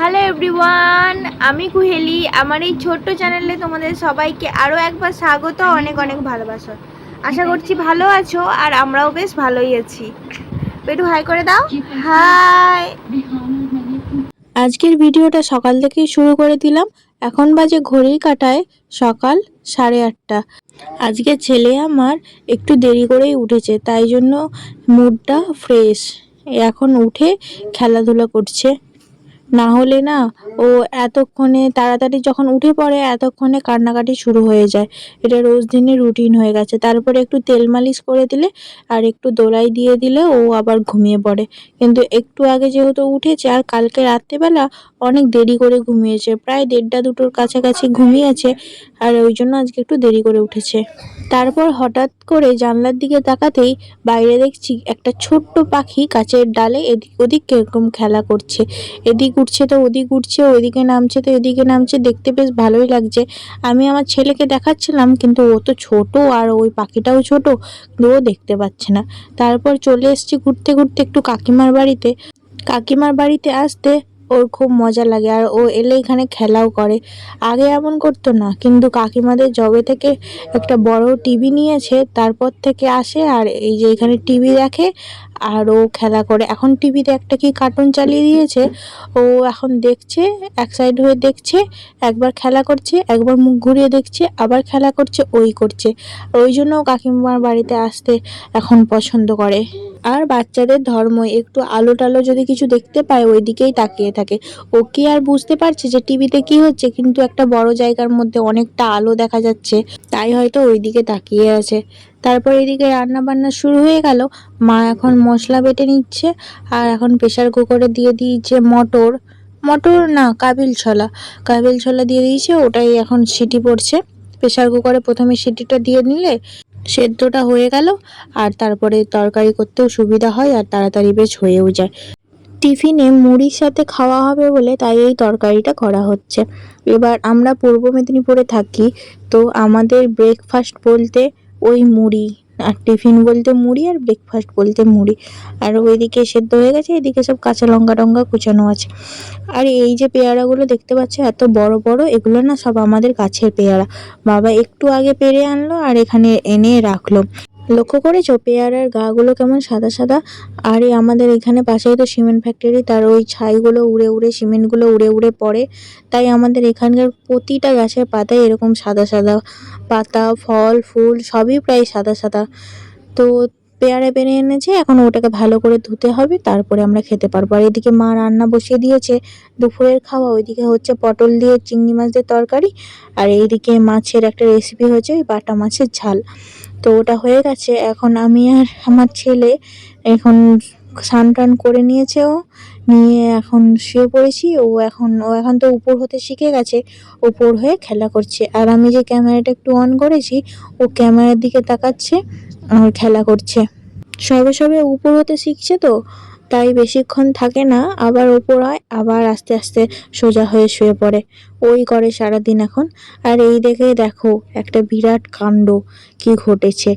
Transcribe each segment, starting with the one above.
Hello everyone আমি কুহেলি। আমার এই ছোট্ট চ্যানেলে তোমাদের সবাইকে আরও একবার স্বাগত, অনেক অনেক ভালোবাসা। আশা করছি ভালো আছো আর আমরাও বেশ ভালোই আছি। একটু হাই করে দাও। হাই আজকের ভিডিওটা সকাল থেকেই শুরু করে দিলাম। এখন বাজে ঘড়ির কাটায় সকাল সাড়ে আটটা। আজকে ছেলে আমার একটু দেরি করেই উঠেছে, তাই জন্য মুডটা ফ্রেশ এখন উঠে খেলাধুলা করছে। না হলে না ও এতক্ষণে তাড়াতাড়ি যখন উঠে পড়ে, এতক্ষণে কান্নাকাটি শুরু হয়ে যায়। এটা রোজ দিনের রুটিন হয়ে গেছে। তারপরে একটু তেল মালিশ করে দিলে আর একটু দোলাই দিয়ে দিলে ও আবার ঘুমিয়ে পড়ে। কিন্তু একটু আগে যেহেতু উঠেছে আর কালকে রাত্রেবেলা অনেক দেরি করে ঘুমিয়েছে। প্রায় দেড়টা দুটোর কাছাকাছি ঘুমিয়েছে আর ওই জন্য আজকে একটু দেরি করে উঠেছে। তারপর হঠাৎ করে জানলার দিকে তাকাতেই বাইরে দেখছি একটা ছোট্ট পাখি কাচের ডালে এদিক ওদিক কীরকম খেলা করছে। এদিক উঠছে তো ওদিক উঠছে ওইদিকে নামছে তো এদিকে নামছে, দেখতে বেশ ভালোই লাগছে। আমি আমার ছেলেকে দেখাচ্ছিলাম, কিন্তু ও তো ছোট আর ওই পাখিটাও ছোট ও দেখতে পাচ্ছে না। তারপর চলে এসছি ঘুরতে ঘুরতে একটু কাকিমার বাড়িতে। কাকিমার বাড়িতে আসতে ওর খুব মজা লাগে আর ও এলে এখানে খেলাও করে। আগে এমন করতো না, কিন্তু কাকিমাদের জবে থেকে একটা বড় টিভি নিয়েছে, তারপর থেকে আসে আর এই যে এখানে টিভি দেখে আর ও খেলা করে। এখন টিভিতে একটা কি কার্টুন চালিয়ে দিয়েছে, ও এখন দেখছে, এক সাইড হয়ে দেখছে, একবার খেলা করছে, একবার মুখ ঘুরিয়ে দেখছে, আবার খেলা করছে, ওই করছে। ওই জন্য কাকিমার বাড়িতে আসতে এখন পছন্দ করে। আর বাচ্চাদের ধর্ম, একটু আলো টালো যদি কিছু দেখতে পায় ওই দিকেই তাকিয়ে থাকে। ও কি আর বুঝতে পারছে যে টিভিতে কি হচ্ছে? কিন্তু একটা বড় জায়গার মধ্যে অনেকটা আলো দেখা যাচ্ছে, তাই হয়তো ওই দিকে তাকিয়ে আছে। তারপর এদিকে রান্না বান্না শুরু হয়ে গেল। মা এখন মশলা বেটে নিচ্ছে আর এখন প্রেসার কুকারে দিয়ে দিয়েছে মটর। মটর না, কাবিল ছোলা। কাবিল ছোলা দিয়ে দিয়েছে, ওটাই এখন সিটি পড়ছে। প্রেসার কুকারে প্রথমে সিটিটা দিয়ে নিলে সেদ্ধটা হয়ে গেল আর তারপরে তরকারি করতেও সুবিধা হয় আর তাড়াতাড়ি বেশ হয়েও যায়। টিফিনে মুড়ির সাথে খাওয়া হবে বলে তাই এই তরকারিটা করা হচ্ছে। এবার আমরা পূর্ব মেদিনীপুরে থাকি, তো আমাদের ব্রেকফাস্ট বলতে ওই মুড়ি। আর টিফিন বলতে মুড়ি আর ব্রেকফাস্ট বলতে মুড়ি। আর ওইদিকে সেদ্ধ হয়ে গেছে, এদিকে সব কাঁচা লঙ্কা টঙ্কা কুচানো আছে। আর এই যে পেয়ারাগুলো দেখতে পাচ্ছ, এত বড় বড়, এগুলো না সব আমাদের গাছের পেয়ারা। বাবা একটু আগে পেরে আনলো আর এখানে এনে রাখল। লক্ষ্য করেছ পেয়ারার গাগুলো কেমন সাদা সাদা, আর এই আমাদের এখানে পাশেই তো সিমেন্ট ফ্যাক্টরি তার ওই ছাইগুলো উড়ে উড়ে, সিমেন্টগুলো উড়ে উড়ে পড়ে। তাই আমাদের এখানকার প্রতিটা গাছের পাতায় এরকম সাদা সাদা পাতা, ফল, ফুল, সবই প্রায় সাদা সাদা। তো পেয়ারা পেরে এনেছে, এখন ওটাকে ভালো করে ধুতে হবে, তারপরে আমরা খেতে পারব। আর এদিকে মা রান্না বসিয়ে দিয়েছে, দুপুরের খাওয়া। ওইদিকে হচ্ছে পটল দিয়ে চিংড়ি মাছ দিয়ে তরকারি, আর এইদিকে মাছের একটা রেসিপি হচ্ছে ওই বাটা মাছের ঝাল। তো ওটা হয়ে গেছে। এখন আমি আর আমার ছেলে এখন স্নান টান করে নিয়েছে ও। নিয়ে এখন শুয়ে পড়েছি। ও এখন ও এখন তো উপর হতে শিখে গেছে। উপর হয়ে খেলা করছে। আর আমি যে ক্যামেরাটা একটু অন করেছি, ও ক্যামেরার দিকে তাকাচ্ছে আর খেলা করছে। সবে সবে উপর হতে শিখছে তো। তাই বেশিক্ষণ থাকে না, আবার ওপর হয় আবার আস্তে আস্তে সোজা হয়ে শুয়ে পড়ে। ওই করে সারাদিন এখন। আর এই দেখে দেখো, একটা বিরাট কাণ্ড কি ঘটেছে।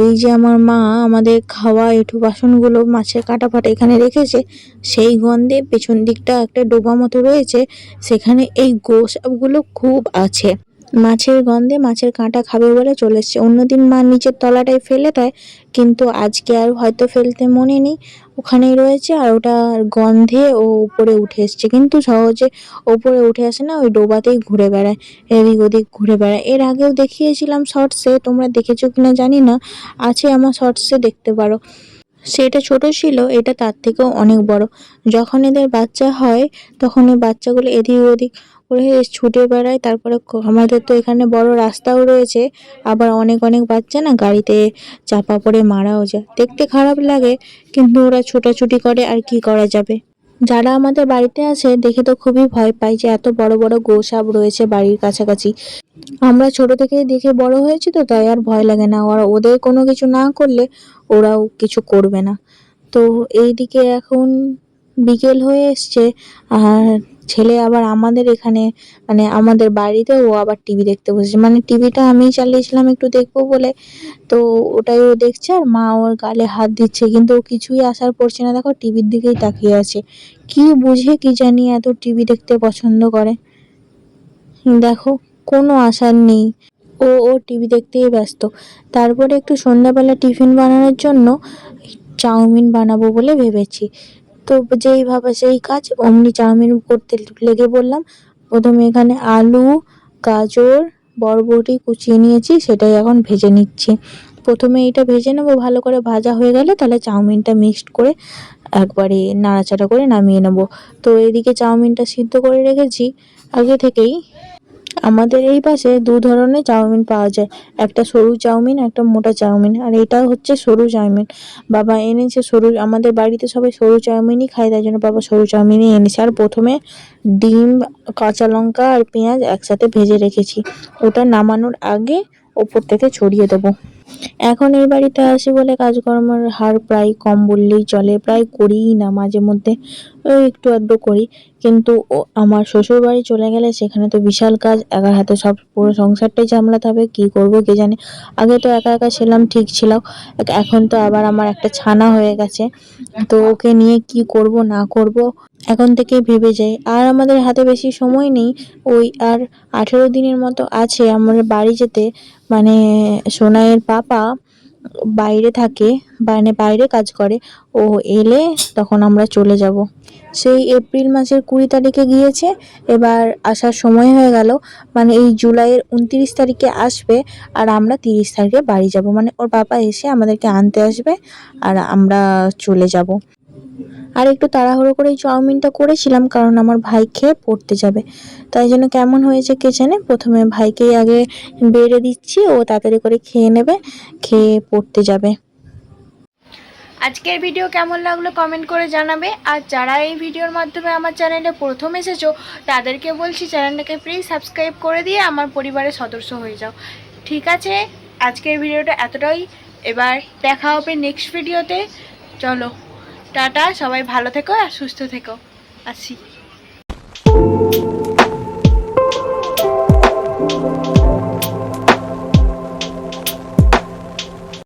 এই যে আমার মা আমাদের খাওয়া এঁঠু বাসনগুলো মাছের কাটা ফাটা এখানে রেখেছে, সেই গন্ধে পেছন দিকটা একটা ডোবা মতো রয়েছে, সেখানে এই গোসাপগুলো খুব আছে। মাছের গন্ধে মাছের কাঁটা খাবে বলে চলে অন্যদিন মা নিচের তলাটায় ফেলে দেয়, কিন্তু আজকে আর হয়তো ফেলতে মনে নেই। ওখানেই রয়েছে আর ওটা গন্ধে ও উপরে উঠে এসছে। কিন্তু সহজে ওপরে উঠে আসে না, ওই ডোবাতেই ঘুরে বেড়ায়, এদিক ওদিক ঘুরে বেড়ায়। এর আগেও দেখিয়েছিলাম শর্টসে, তোমরা দেখেছ কিনা জানি না, আছে আমার শর্টসে দেখতে পারো। সেটা ছোট ছিল, এটা তার থেকেও অনেক বড়। যখন এদের বাচ্চা হয়, তখন এই বাচ্চাগুলো এদিক ওদিক করে ছুটে বেড়ায়। তারপরে আমাদের তো এখানে বড় রাস্তাও রয়েছে। আবার অনেক অনেক বাচ্চা না গাড়িতে চাপা পড়ে মারাও যায়। দেখতে খারাপ লাগে, কিন্তু ওরা ছোটাছুটি করে আর কি করা যাবে? যারা আমাদের বাড়িতে আছে, দেখে তো খুবই ভয় পাই যে এত বড় বড় গোসাপ রয়েছে বাড়ির কাছাকাছি। আমরা ছোট থেকে দেখে বড় হয়েছি তো, তাই আর ভয় লাগে না। ওরা, ওদের কোনো কিছু না করলে ওরাও কিছু করবে না। তো এইদিকে এখন বিকেল হয়ে এসছে, আর ছেলে আবার আমাদের এখানে মানে আমাদের বাড়িতে ও আবার টিভি দেখতে বসেছে। মানে টিভিটা আমি চালিয়েছিলাম একটু দেখব বলে। তো ওটাই ও দেখছে আর মা ওর গালে হাত দিচ্ছে। কিন্তু ও কিছুই আসার পড়ছে না। দেখো টিভির দিকেই তাকিয়ে আছে। কি বুঝে কি জানি এত টিভি দেখতে পছন্দ করে। দেখো, কোনো আশার নেই। ও ও টিভি দেখতেই ব্যস্ত। তারপরে একটু সন্ধ্যাবেলা টিফিন বানানোর জন্য চাউমিন বানাবো বলে ভেবেছি। তো যেই ভাবা সেই কাজ, অমনি চাউমিন করতে লেগে বললাম প্রথমে এখানে আলু, গাজর, বরবটি কুচিয়ে নিয়েছি, সেটাই এখন ভেজে নিচ্ছি। প্রথমে এটা ভেজে নেব, ভালো করে ভাজা হয়ে গেলে তাহলে চাউমিনটা মিক্সড করে একবারে নাড়াচাড়া করে নামিয়ে নেব। তো এদিকে চাউমিনটা সিদ্ধ করে রেখেছি। আগে থেকেই আমাদের এই পাশে দু ধরনের চাউমিন পাওয়া যায়। একটা সরু চাউমিন, একটা মোটা চাউমিন। আর এটা হচ্ছে সরু চাউমিন। বাবা এনেছে সরু, আমাদের বাড়িতে সবাই সরু চাউমিনই খায়, তাই জন্য বাবা সরু চাউমিনই এনেছে। আর প্রথমে ডিম, কাঁচা লঙ্কা আর পেঁয়াজ একসাথে ভেজে রেখেছি। ওটা নামানোর আগে ওপর থেকে ছড়িয়ে দেবো। এখন এই বাড়িতে আসি বলে কাজকর্মের হার প্রায় কম বললেই চলে, প্রায় করিই না, মাঝে মধ্যে ওই একটু আধটু করি। কিন্তু আমার শ্বশুর বাড়ি চলে গেলে সেখানে তো বিশাল কাজ, একার হাতে সব পুরো সংসারটাই সামলাতে হবে, কী করব কে জানে। আগে তো একা একা ছিলাম, ঠিক ছিল এখন তো আবার আমার একটা ছানা হয়ে গেছে। তো ওকে নিয়ে কি করব, না করব এখন থেকেই ভেবে যাই আর আমাদের হাতে বেশি সময় নেই। ওই আর আঠেরো দিনের মতো আছে। আমার বাড়ি যেতে মানে সোনাইয়ের পাপা বাইরে থাকে মানে বাইরে কাজ করে। ও এলে তখন আমরা চলে যাব। সেই এপ্রিল মাসের কুড়ি তারিখে গিয়েছে। এবার আসার সময় হয়ে গেল। মানে এই জুলাইয়ের উনত্রিশ তারিখে আসবে আর আমরা তিরিশ তারিখে বাড়ি যাব। মানে ওর বাবা এসে আমাদেরকে আনতে আসবে আর আমরা চলে যাব। আর একটু তাড়াহুড়ো করে চাউমিনটা করেছিলাম, কারণ আমার ভাই খেয়ে পড়তে যাবে। তাই জন্য কেমন হয়েছে কে জানে? প্রথমে ভাইকেই আগে বেড়ে দিচ্ছি, ও তাড়াতাড়ি করে খেয়ে নেবে, খেয়ে পড়তে যাবে। আজকের ভিডিও কেমন লাগল কমেন্ট করে জানাবে, আর যারা এই ভিডিওর মাধ্যমে আমার চ্যানেলে প্রথম এসেছ, তাদেরকে বলছি চ্যানেলটাকে প্লিজ সাবস্ক্রাইব করে দিয়ে আমার পরিবারের সদস্য হয়ে যাও। ঠিক আছে, আজকের ভিডিওটা এতটাই। এবার দেখা হবে নেক্সট ভিডিওতে চলো। টাটা সবাই ভালো থেকো আর সুস্থ থেকো। আসি